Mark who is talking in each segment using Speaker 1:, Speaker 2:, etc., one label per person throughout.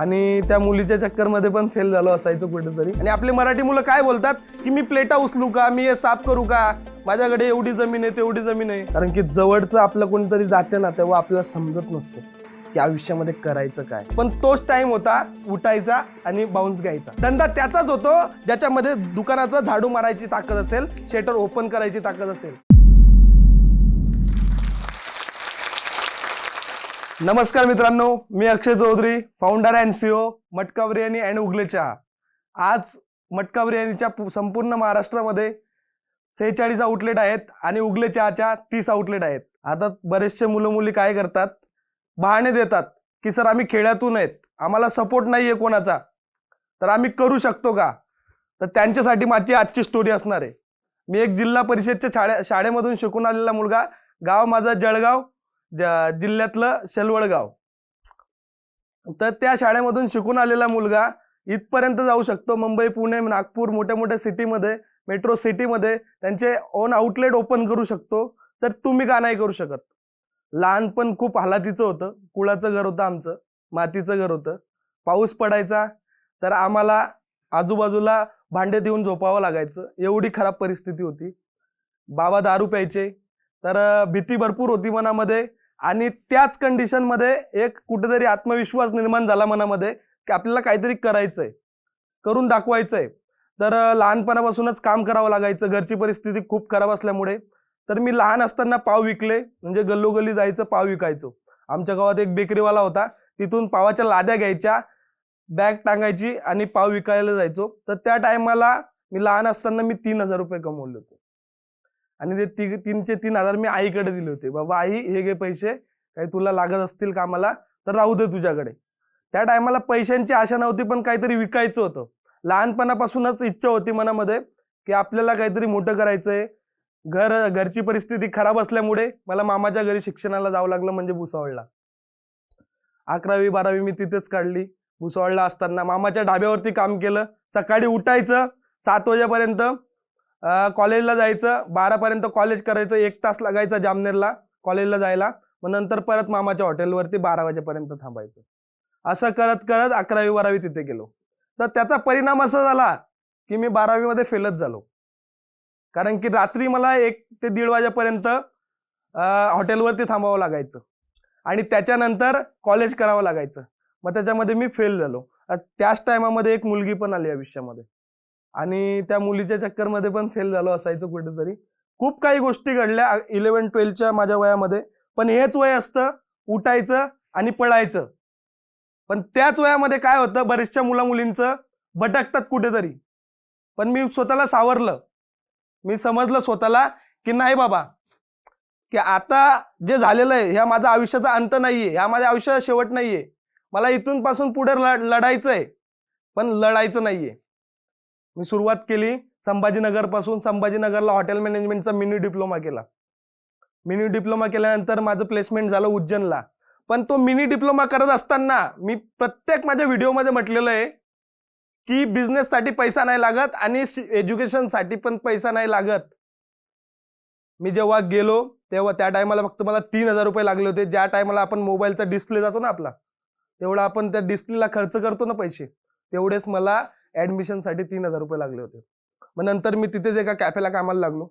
Speaker 1: आणि त्या मुलीच्या चक्करमध्ये पण फेल झालो असायचं कुठेतरी. आणि आपले मराठी मुलं काय बोलतात? की मी प्लेटा उचलू का? मी हे साफ करू का? माझ्याकडे एवढी जमीन आहे तेवढी जमीन आहे. कारण की जवळचं आपलं कोणतरी जाते ना तेव्हा आपल्याला समजत नसतं की आयुष्यामध्ये करायचं काय. पण तोच टाइम होता उठायचा आणि बाउन्स घ्यायचा. धंदा त्याचाच होतो ज्याच्यामध्ये दुकानाचा झाडू मारायची ताकद असेल शेटर ओपन करायची ताकद असेल. नमस्कार मित्रांनो मी Akshay Chaudhari founder and CEO Matka biryani and उगले चहा आज मटका बिर्याणीच्या पु- संपूर्ण महाराष्ट्रामध्ये सेहेचाळीस आउटलेट आहेत आणि उगले चहाच्या तीस आउटलेट आहेत. आता बरेचसे मुलं मुली काय करतात? बहाणे देतात की सर आम्ही खेड्यातून आहेत. आम्हाला सपोर्ट नाही आहे कोणाचा. तर आम्ही करू शकतो का? तर त्यांच्यासाठी माझी आजची स्टोरी असणार आहे. मी एक जिल्हा परिषदच्या शाळे शाळेमधून शिकून आलेला मुलगा. गाव माझा जळगाव. जिल्ह्यातलं शेलवडगाव. तर त्या शाळेमधून शिकून आलेला मुलगा इथपर्यंत जाऊ शकतो. मुंबई पुणे नागपूर मोठ्या मोठ्या सिटीमध्ये मेट्रो सिटीमध्ये त्यांचे ओन आउटलेट ओपन करू शकतो. तर तुम्ही का नाही करू शकत? लहानपण खूप हालातीचं होतं. कुळाचं घर होतं आमचं. मातीचं घर होतं. पाऊस पडायचा. तर आम्हाला आजूबाजूला भांडे देऊन झोपावं लागायचं. एवढी खराब परिस्थिती होती. बाबा दारू प्यायचे. तर भीती भरपूर होती मनामध्ये. आणि त्याच कंडिशनमध्ये एक कुठेतरी आत्मविश्वास निर्माण झाला मनामध्ये की आपल्याला काहीतरी करायचंय करून दाखवायचंय. तर लहानपणापासूनच काम करावं लागायचं घरची परिस्थिती खूप खराब असल्यामुळे. तर मी लहान असताना पाव विकले म्हणजे गल्लोगल्ली जायचं पाव विकायचो. आमच्या गावात एक बेकरीवाला होता तिथून पावाच्या लाद्या घ्यायच्या बॅग टांगायची आणि पाव विकायला जायचो. तर त्या टायमाला मी लहान असताना मी तीन हजार रुपये कमवले होते. आणि ते ती तीनचे तीन हजार मी आईकडे दिले होते. बाबा आई हे घे पैसे. काही तुला लागत असतील कामाला तर राहू दे तुझ्याकडे. त्या टायमाला पैशांची आशा नव्हती पण काहीतरी विकायचं होतं. लहानपणापासूनच इच्छा होती मनामध्ये की आपल्याला काहीतरी मोठं करायचंय. घर घरची परिस्थिती खराब असल्यामुळे मला मामाच्या घरी शिक्षणाला जावं लागलं म्हणजे भुसावळला. अकरावी बारावी मी तिथेच काढली. भुसावळला असताना मामाच्या ढाब्यावरती काम केलं. सकाळी उठायचं सात वाजेपर्यंत कॉलेजला जायचं. बारापर्यंत कॉलेज करायचं. एक तास लागायचा जामनेरला कॉलेजला जायला. मग नंतर परत मामाच्या हॉटेलवरती बारा वाजेपर्यंत थांबायचं. असं करत करत अकरावी बारावी तिथे गेलो. तर त्याचा परिणाम असा झाला की मी बारावीमध्ये फेलच झालो. कारण की रात्री मला एक ते दीड वाजेपर्यंत हॉटेलवरती थांबावं लागायचं. आणि त्याच्यानंतर कॉलेज करावं लागायचं. मग त्याच्यामध्ये मी फेल झालो. त्याच टायमामध्ये एक मुलगी पण आली आयुष्यामध्ये. आणि त्या मुलीच्या चक्करमध्ये पण फेल झालो असायचं कुठेतरी. खूप काही गोष्टी घडल्या इलेव्हन ट्वेल्थच्या माझ्या वयामध्ये. पण हेच वय असतं उठायचं आणि पळायचं. पण त्याच वयामध्ये काय होतं बरेचशा मुला मुलींचं भटकतात कुठेतरी. पण मी स्वतःला सावरलं. मी समजलं स्वतःला की नाही बाबा की आता जे झालेलं आहे ह्या माझा आयुष्याचा अंत नाहीये ह्या माझ्या आयुष्याचा शेवट नाहीये. मला इथून पासून पुढे लढ लढायचं आहे पण लढायचं नाहीये. मी सुरुवात केली संभाजीनगरपासून. संभाजीनगरला हॉटेल मॅनेजमेंटचा मिनी डिप्लोमा केला. मिनी डिप्लोमा केल्यानंतर माझं प्लेसमेंट झालं उज्जैनला. पण तो मिनी डिप्लोमा करत असताना मी प्रत्येक माझ्या व्हिडिओमध्ये म्हटलेलं आहे की बिझनेससाठी पैसा नाही लागत आणि एज्युकेशनसाठी पण पैसा नाही लागत. मी जेव्हा गेलो तेव्हा त्या टायमाला फक्त मला तीन हजार रुपये लागले होते. ज्या टायमाला आपण मोबाईलचा डिस्प्ले जातो ना आपला तेवढा आपण त्या डिस्प्लेला खर्च करतो ना पैसे. तेवढेच मला ॲडमिशनसाठी तीन हजार रुपये लागले होते. मग नंतर मी तिथेच एका कॅफेला कामाला लागलो.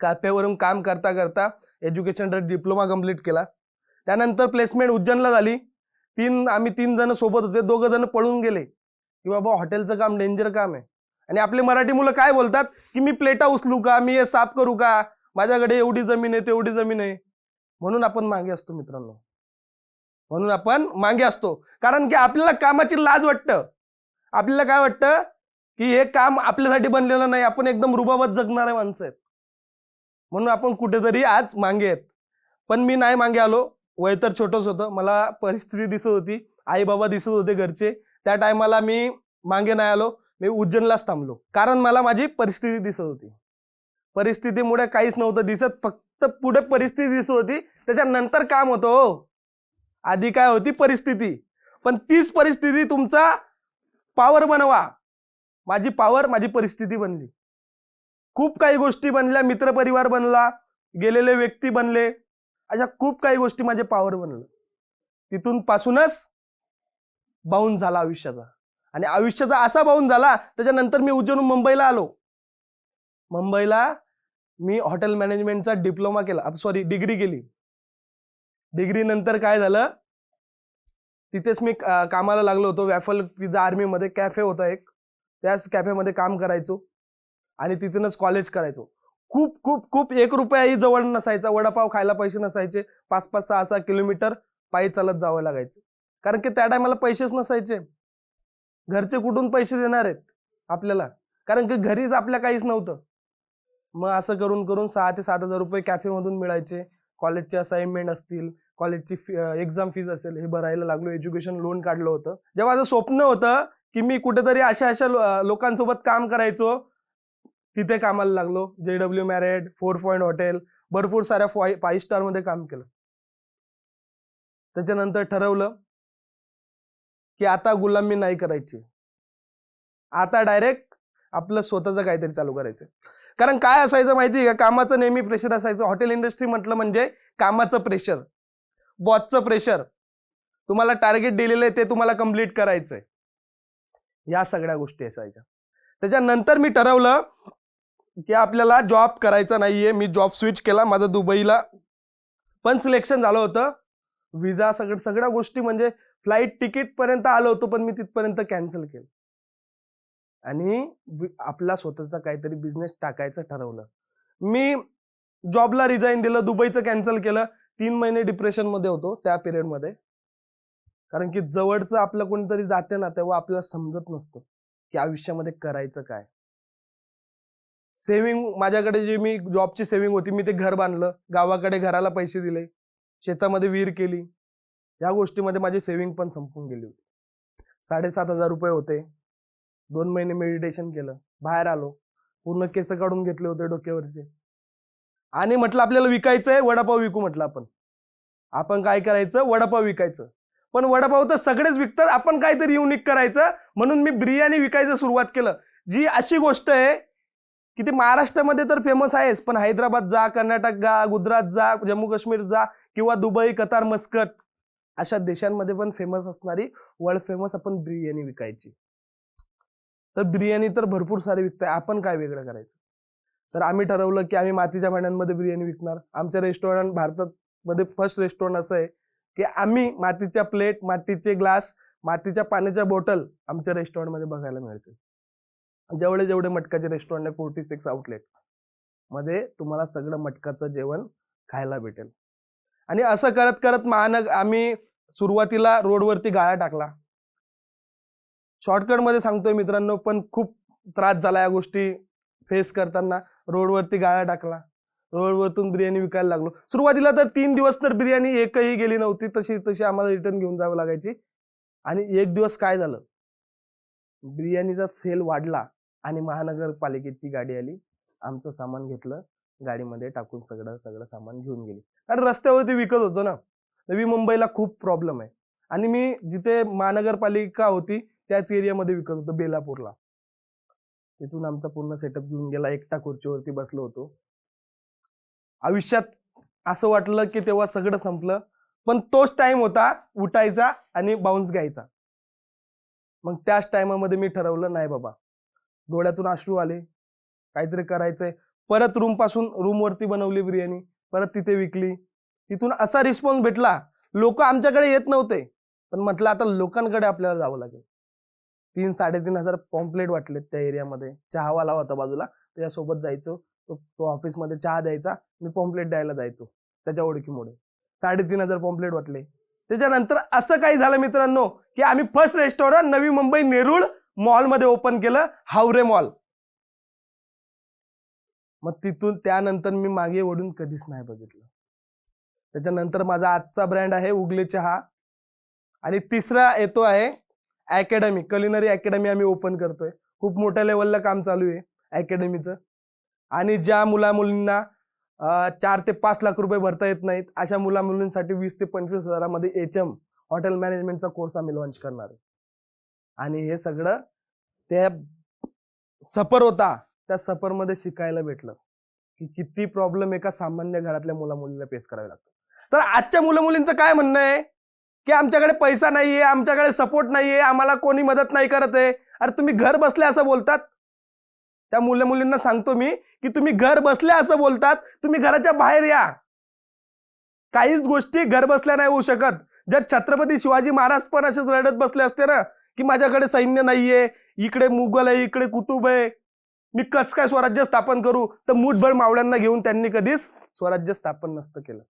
Speaker 1: कॅफेवरून काम करता करता एज्युकेशन डिप्लोमा कंप्लीट केला. त्यानंतर प्लेसमेंट उज्जैनला झाली. तीन आम्ही तीन जण सोबत होते. दोघं जण पळून गेले. की बाबा हॉटेलचं काम डेंजर काम आहे. आणि आपले मराठी मुलं काय बोलतात? की मी प्लेटा उचलू का? मी हे साफ करू का? माझ्याकडे एवढी जमीन आहे तेवढी जमीन आहे. म्हणून आपण मागे असतो मित्रांनो. म्हणून आपण मागे असतो. कारण की आपल्याला कामाची लाज वाटतं. आपल्याला काय वाटतं की हे काम आपल्यासाठी बनलेलं नाही आपण एकदम रुबाबत जगणारे माणसं आहेत. म्हणून आपण कुठेतरी आज मागे आहेत. पण मी नाही मागे आलो. वय तर छोटंच होतं. मला परिस्थिती दिसत होती. आई बाबा दिसत होते घरचे. त्या टायमाला मी मागे नाही आलो. मी उज्जैनलाच थांबलो. कारण मला माझी परिस्थिती दिसत होती. परिस्थितीमुळे काहीच नव्हतं दिसत. फक्त पुढे परिस्थिती दिसत होती. त्याच्यानंतर काम होतं हो. आधी काय होती? परिस्थिती. पण तीच परिस्थिती तुमचा पावर बनवा. माझी पावर माझी परिस्थिती बनली. खूप काही गोष्टी बनल्या मित्रपरिवार बनला गेलेले व्यक्ती बनले. अशा खूप काही गोष्टी माझे पावर बनलं. तिथून पासूनच बाऊन झाला आयुष्याचा. आणि आयुष्याचा असा बाऊन झाला त्याच्यानंतर मी उज्जैन मुंबईला आलो. मुंबईला मी हॉटेल मॅनेजमेंटचा डिप्लोमा केला. सॉरी डिग्री केली. डिग्रीनंतर काय झालं? तिथेच मी कामाला लागलो होतो. वॅफल पिझ्झा आर्मीमध्ये कॅफे होता एक. त्याच कॅफेमध्ये काम करायचो. आणि तिथूनच कॉलेज करायचो. खूप खूप खूप एक रुपयाही जवळ नसायचा. वडापाव खायला पैसे नसायचे. पाच पाच सहा सहा किलोमीटर पायी चालत जावं लागायचं. कारण की त्या टायमाला पैसेच नसायचे. घरचे कुठून पैसे देणार आहेत आपल्याला? कारण की घरीच आपल्या काहीच नव्हतं. मग असं करून करून सहा ते सात हजार रुपये कॅफेमधून मिळायचे. कॉलेजचे असाइनमेंट असतील. कॉलेजची फी एक्झाम फीज असेल हे भरायला लागलो एज्युकेशन लोन काढलं होतं. जेव्हा माझं स्वप्न होतं की मी कुठेतरी अशा अशा लोकांसोबत काम करायचो तिथे कामाला लागलो. J W Marriott four point hotel भरपूर साऱ्या फाईव्ह स्टारमध्ये काम केलं. त्याच्यानंतर ठरवलं की आता गुलामी नाही करायची. आता डायरेक्ट आपलं स्वतःचं काहीतरी चालू करायचं. कारण काय असायचं माहिती आहे का? कामाचं नेहमी प्रेशर असायचं. हॉटेल इंडस्ट्री म्हटलं म्हणजे कामाचं प्रेशर बॉसचं प्रेशर तुम्हाला टार्गेट दिलेलं आहे ते तुम्हाला कंप्लीट करायचंय. या सगळ्या गोष्टी असायच्या. त्याच्यानंतर मी ठरवलं की आपल्याला जॉब करायचा नाहीये. मी जॉब स्विच केला माझं दुबईला. पण सिलेक्शन झालं होतं. विजा सगळं सगळ्या गोष्टी म्हणजे फ्लाईट तिकीट पर्यंत आलो होतो पण मी तिथपर्यंत कॅन्सल केलं. आणि आपला स्वतःचा काहीतरी बिझनेस टाकायचं ठरवलं. मी जॉबला रिझाईन दिलं दुबईचं कॅन्सल केलं. तीन महिने डिप्रेशनमध्ये होतो त्या पिरियडमध्ये. कारण की जवळचं आपलं कोणीतरी जाते ना तेव्हा आपल्याला समजत नसतं की आयुष्यामध्ये करायचं काय. सेव्हिंग माझ्याकडे जे मी जॉबची सेव्हिंग होती मी ते घर बांधलं. गावाकडे घराला पैसे दिले. शेतामध्ये विहीर केली. या गोष्टीमध्ये माझी सेव्हिंग पण संपून गेली होती. साडेसात हजार रुपये होते. दोन महिने मेडिटेशन केलं. बाहेर आलो. पूर्ण केस काढून घेतले होते डोक्यावरचे. आणि म्हटलं आपल्याला विकायचं आहे वडापाव विकू म्हटलं आपण. आपण काय करायचं? वडापाव विकायचं. पण वडापाव तर सगळेच विकतात आपण काहीतरी युनिक करायचं. म्हणून मी बिर्याणी विकायचं सुरुवात केलं. जी अशी गोष्ट आहे की ते महाराष्ट्रामध्ये तर फेमस आहेच. पण हैदराबाद जा कर्नाटक जा गुजरात जा जम्मू काश्मीर जा किंवा दुबई कतार मस्कट अशा देशांमध्ये पण फेमस असणारी वर्ल्ड फेमस आपण बिर्याणी विकायची. तर बिर्याणी तर भरपूर सारे विकताय. आपण काय वेगळं करायचं? तर आम्ही ठरवलं की आम्ही मातीच्या भांड्यांमध्ये बिर्याणी विकणार. आमचं रेस्टॉरंट भारतात मध्ये फर्स्ट रेस्टॉरंट असं आहे की आम्ही मातीच्या प्लेट मातीचे ग्लास मातीच्या पाण्याच्या बॉटल आमच्या रेस्टॉरंटमध्ये बघायला मिळते जेवढे जेवढे मटकाचे रेस्टॉरंट आहे फोर्टी सिक्स आउटलेटमध्ये तुम्हाला सगळं मटकाचं जेवण खायला भेटेल. आणि असं करत करत महानग आम्ही सुरुवातीला रोडवरती गाळा टाकला. शॉर्टकटमध्ये सांगतोय मित्रांनो पण खूप त्रास झाला या गोष्टी फेस करताना. रोडवरती गाळा टाकला. रोडवरतून बिर्याणी विकायला लागलो. सुरुवातीला तर तीन दिवस तर बिर्याणी एकही गेली नव्हती. तशी तशी आम्हाला रिटर्न घेऊन जावं लागायची. आणि एक दिवस काय झालं? बिर्याणीचा सेल वाढला आणि महानगरपालिकेची गाडी आली. आमचं सामान घेतलं. गाडीमध्ये टाकून सगळं सगळं सामान घेऊन गेली. कारण रस्त्यावरती विकत होतो ना. नवी मुंबईला खूप प्रॉब्लेम आहे. आणि मी जिथे महानगरपालिका होती त्याच एरियामध्ये विकत होतो बेलापूरला. तिथून आमचा पूर्ण सेटअप घेऊन गेला. एकटा खुर्चीवरती बसलो होतो. आयुष्यात असं वाटलं की तेव्हा सगळं संपलं. पण तोच टाइम होता उठायचा आणि बाउन्स घ्यायचा. मग त्याच टायमामध्ये मी ठरवलं नाही बाबा डोळ्यातून अश्रू आले. काहीतरी करायचंय. परत रूमपासून रूम वरती बनवली बिर्याणी. परत तिथे विकली. तिथून असा रिस्पॉन्स भेटला. लोक आमच्याकडे येत नव्हते. पण म्हटलं आता लोकांकडे आपल्याला जावं लागेल. तीन साडेतीन हजार पॉम्पलेट वाटलेत त्या एरियामध्ये. चहावाला होता बाजूला. त्याच्यासोबत जायचो. तो तो ऑफिसमध्ये चहा द्यायचा. मी पॉम्पलेट द्यायला जायचो त्याच्या ओळखीमुळे. साडेतीन हजार पॉम्पलेट वाटले. त्याच्यानंतर असं काही झालं मित्रांनो की आम्ही फर्स्ट रेस्टॉरंट नवी मुंबई नेरूळ मॉलमध्ये ओपन केलं हावरे मॉल मग तिथून त्यानंतर मी मागे ओढून कधीच नाही बघितलं. त्याच्यानंतर माझा आजचा ब्रँड आहे उगले चहा. आणि तिसरा येतो आहे अकॅडमी कलिनरी अकॅडमी आम्ही ओपन करतोय. खूप मोठ्या लेवलला काम चालू आहे अकॅडमीचं आणि ज्या मुला मुलींना चार ते पाच लाख रुपये भरता येत नाहीत अशा मुला मुलींसाठी वीस ते पंचवीस हजारामध्ये एच एम हॉटेल मॅनेजमेंटचा कोर्स आम्ही लॉन्च करणार आहे. आणि हे सगळं त्या सफर होता त्या सफरमध्ये शिकायला भेटलं. की किती प्रॉब्लेम एका सामान्य घरातल्या मुला मुलीला फेस करावे लागतो तर आजच्या मुलं मुलींचं काय म्हणणं आहे? की आमच्याकडे पैसा नाहीये आमच्याकडे सपोर्ट नाहीये आम्हाला कोणी मदत नाही करत आहे. अरे तुम्ही घर बसल्या असं बोलतात? त्या मुलं मुलींना सांगतो मी की तुम्ही घर बसल्या असं बोलतात तुम्ही घराच्या बाहेर या. काहीच गोष्टी घर बसल्या नाही होऊ शकत. जर छत्रपती शिवाजी महाराज पण असेच रडत बसले असते ना की माझ्याकडे सैन्य नाहीये इकडे मुघल आहे इकडे कुतुब आहे. मी कस काय स्वराज्य स्थापन करू? तर मुठभर मावळ्यांना घेऊन त्यांनी कधीच स्वराज्य स्थापन नसतं केलं.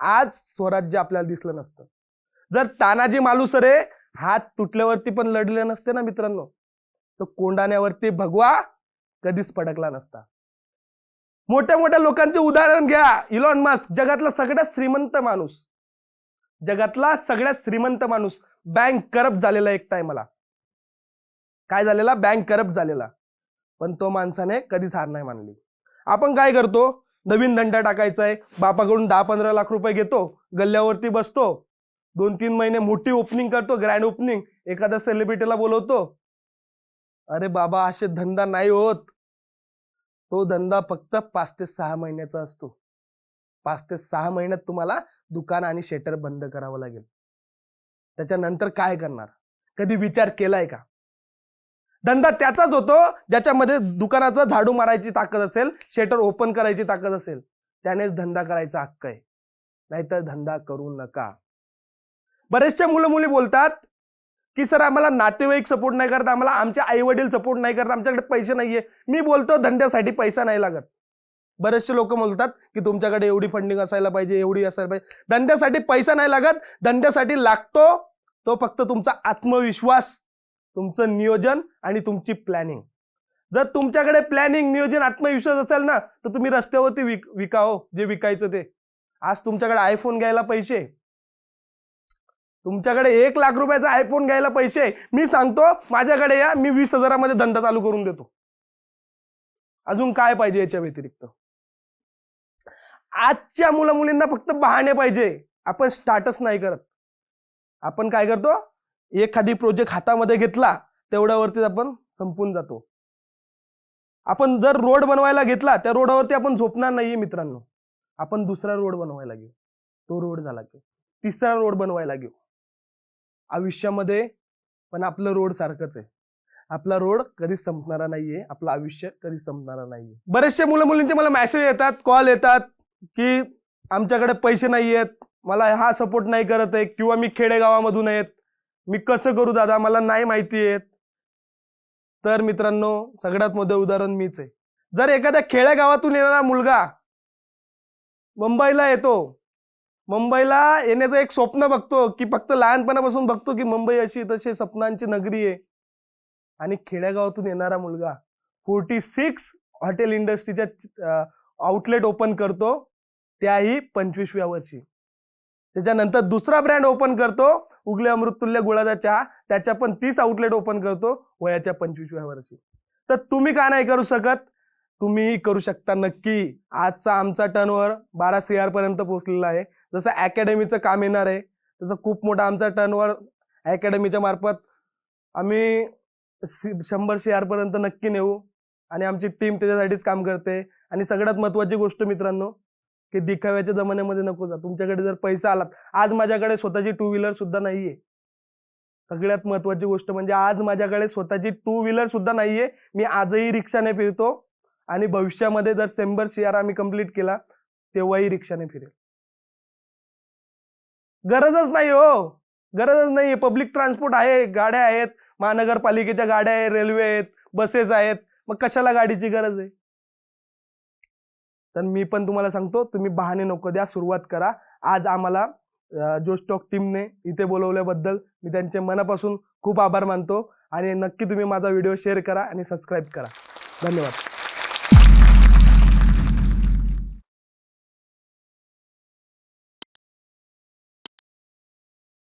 Speaker 1: आज स्वराज्य आपल्याला दिसलं नसतं. जर तानाजी मालुसरे हात तुटल्यावरती पण लढले नसते ना मित्रांनो तर कोंडाण्यावरती भगवा कधीच पडकला नसता. मोठ्या मोठ्या लोकांचे उदाहरण घ्या. इलॉन मास्क जगातला सगळ्यात श्रीमंत माणूस. जगातला सगळ्यात श्रीमंत माणूस. बँक करप्ट झालेला एक टायमाला काय झालेला? बँक करप्ट झालेला. पण तो माणसाने कधीच हार नाही मानली. आपण काय करतो? नवीन धंदा टाकायचा आहे बापाकडून दहा पंधरा लाख रुपये घेतो. गल्ल्यावरती बसतो. दोन तीन महिने मोठी ओपनिंग करतो ग्रँड ओपनिंग एखाद्या सेलिब्रिटीला बोलवतो अरे बाबा असे धंदा नाही होत. तो धंदा फक्त पाच ते सहा महिन्याचा असतो. पाच ते सहा महिन्यात तुम्हाला दुकान आणि शेटर बंद करावं लागेल. त्याच्यानंतर काय करणार? कधी विचार केलाय का? धंदा त्याचाच होतो ज्याच्यामध्ये दुकानाचा झाडू मारायची ताकद असेल शेटर ओपन करायची ताकद असेल त्यानेच धंदा करायचा हक्क आहे. नाहीतर धंदा करू नका. बरेचशा मुलं मुली बोलतात की सर आम्हाला नातेवाईक सपोर्ट नाही करत आम्हाला आमचे आई वडील सपोर्ट नाही करत आमच्याकडे पैसे नाहीये. मी बोलतो धंद्यासाठी पैसा नाही लागत. बरेचसे लोक बोलतात की तुमच्याकडे एवढी फंडिंग असायला पाहिजे एवढी असायला पाहिजे. धंद्यासाठी पैसा नाही लागत धंद्यासाठी लागतो तो फक्त तुमचा आत्मविश्वास तुमचं नियोजन आणि तुमची प्लॅनिंग जर तुमच्याकडे प्लॅनिंग नियोजन आत्मविश्वास असेल ना तर तुम्ही रस्त्यावरती विक विकाओ जे विकायचं ते. आज तुमच्याकडे आयफोन घ्यायला पैसे तुमच्याकडे एक लाख रुपयाचा आयफोन घ्यायला पैसे मी सांगतो माझ्याकडे या मी वीस हजारामध्ये धंदा चालू करून देतो. अजून काय पाहिजे याच्या व्यतिरिक्त? आजच्या मुला मुलींना फक्त बहाणे पाहिजे. आपण स्टार्टच नाही करत. आपण काय करतो? एखादी प्रोजेक्ट हातामध्ये घेतला तेवढ्यावरतीच आपण संपून जातो. आपण जर रोड बनवायला घेतला त्या रोडावरती आपण झोपणार नाहीये मित्रांनो. आपण दुसरा रोड बनवायला घेऊ. तो रोड झाला की. तिसरा रोड बनवायला घेऊ. आयुष्यामध्ये पण आपलं रोड सारखंच आहे. आपला रोड कधीच संपणारा नाहीये आपलं आयुष्य कधीच संपणारा नाहीये. बरेचसे मुलं मुलींचे मला मेसेज येतात कॉल येतात की आमच्याकडे पैसे नाही आहेत मला हा सपोर्ट नाही करत आहे किंवा मी खेडेगावामधून आहेत मी कसं करू दादा मला नाही माहिती आहेत. तर मित्रांनो सगळ्यात मोठं उदाहरण मीच आहे. जर एखाद्या खेड्यागावातून येणारा मुलगा मुंबईला येतो मुंबईला येण्याचं एक स्वप्न बघतो की फक्त लहानपणापासून बघतो की मुंबई अशी तशी स्वप्नांची नगरी आहे. आणि खेड्यागावातून येणारा मुलगा फोर्टी सिक्स हॉटेल इंडस्ट्रीच्या आउटलेट ओपन करतो त्याही पंचवीसव्या वर्षी. त्याच्यानंतर दुसरा ब्रँड ओपन करतो उगले अमृततुल्य गुळाचा चहा त्याच्या पण तीस आउटलेट ओपन करतो वयाच्या पंचवीसव्या वर्षी. तर तुम्ही का नाही करू शकत? तुम्ही करू शकता नक्की. आजचा आमचा टर्नओव्हर बारा सी आर पर्यंत पोहोचलेला आहे. जसं अकॅडमीचं काम येणार आहे तसं खूप मोठा आमचा टर्नवर अकॅडमीच्या मार्फत आम्ही सी- शंभर सी नक्की नेऊ आणि आमची टीम त्याच्यासाठीच काम करते. आणि सगळ्यात महत्त्वाची गोष्ट मित्रांनो की दिखाव्याच्या जमान्यामध्ये नको जा. तुमच्याकडे जर पैसा आलात आज माझ्याकडे स्वतःची टू व्हीलर सुद्धा आहे सगळ्यात महत्त्वाची गोष्ट म्हणजे आज माझ्याकडे स्वतःची टू व्हीलर सुद्धा आहे मी आजही रिक्षाने फिरतो आणि भविष्यामध्ये जर शंभर शेअर आम्ही कंप्लीट केला तेव्हाही रिक्षाने फिरेल. गरजच नाही हो. गरजच नाही. पब्लिक ट्रान्सपोर्ट आहे गाड्या आहेत महानगरपालिकेच्या गाड्या आहेत रेल्वे आहेत बसेस आहेत. मग कशाला गाडीची गरज आहे? तर मी पण तुम्हाला सांगतो तुम्ही बहाणे नको द्या सुरुवात करा. आज आम्हाला जो स्टॉक टीमने इथे बोलवल्याबद्दल मी त्यांचे मनापासून खूप आभार मानतो. आणि नक्की तुम्ही माझा व्हिडिओ शेअर करा आणि सबस्क्राईब करा. धन्यवाद.